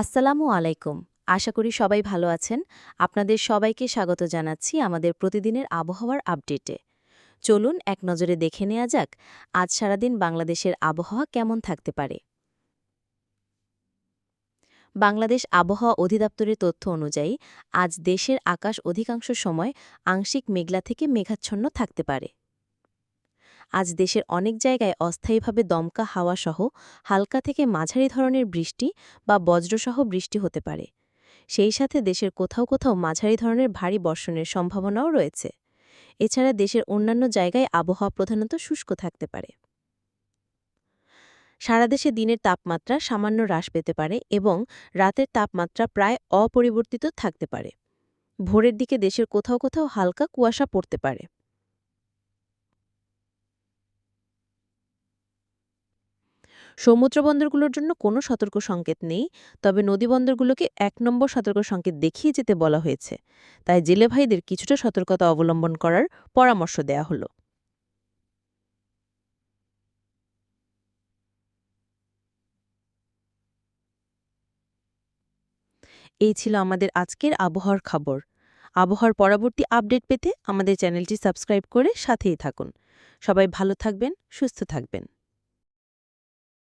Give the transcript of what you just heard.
আসসালামু আলাইকুম। আশা করি সবাই ভালো আছেন। আপনাদের সবাইকে স্বাগত জানাচ্ছি আমাদের প্রতিদিনের আবহাওয়ার আপডেটে। চলুন এক নজরে দেখে নেওয়া যাক, আজ সারাদিন বাংলাদেশের আবহাওয়া কেমন থাকতে পারে। বাংলাদেশ আবহাওয়া অধিদপ্তরের তথ্য অনুযায়ী, আজ দেশের আকাশ অধিকাংশ সময় আংশিক মেঘলা থেকে মেঘাচ্ছন্ন থাকতে পারে। আজ দেশের অনেক জায়গায় অস্থায়ীভাবে দমকা হাওয়াসহ হালকা থেকে মাঝারি ধরনের বৃষ্টি বা বজ্রসহ বৃষ্টি হতে পারে। সেই সাথে দেশের কোথাও কোথাও মাঝারি ধরনের ভারী বর্ষণের সম্ভাবনাও রয়েছে। এছাড়া দেশের অন্যান্য জায়গায় আবহাওয়া প্রধানত শুষ্ক থাকতে পারে। সারা দেশে দিনের তাপমাত্রা সামান্য হ্রাস পেতে পারে এবং রাতের তাপমাত্রা প্রায় অপরিবর্তিত থাকতে পারে। ভোরের দিকে দেশের কোথাও কোথাও হালকা কুয়াশা পড়তে পারে। সমুদ্রবন্দরগুলোর জন্য কোনো সতর্ক সংকেত নেই, তবে নদীবন্দরগুলোকে এক নম্বর সতর্ক সংকেত দেখিয়ে যেতে বলা হয়েছে। তাই জেলে ভাইদের কিছুটা সতর্কতা অবলম্বন করার পরামর্শ দেয়া হলো। এই ছিল আমাদের আজকের আবহাওয়ার খবর। আবহাওয়ার পরবর্তী আপডেট পেতে আমাদের চ্যানেলটি সাবস্ক্রাইব করে সাথেই থাকুন। সবাই ভালো থাকবেন, সুস্থ থাকবেন।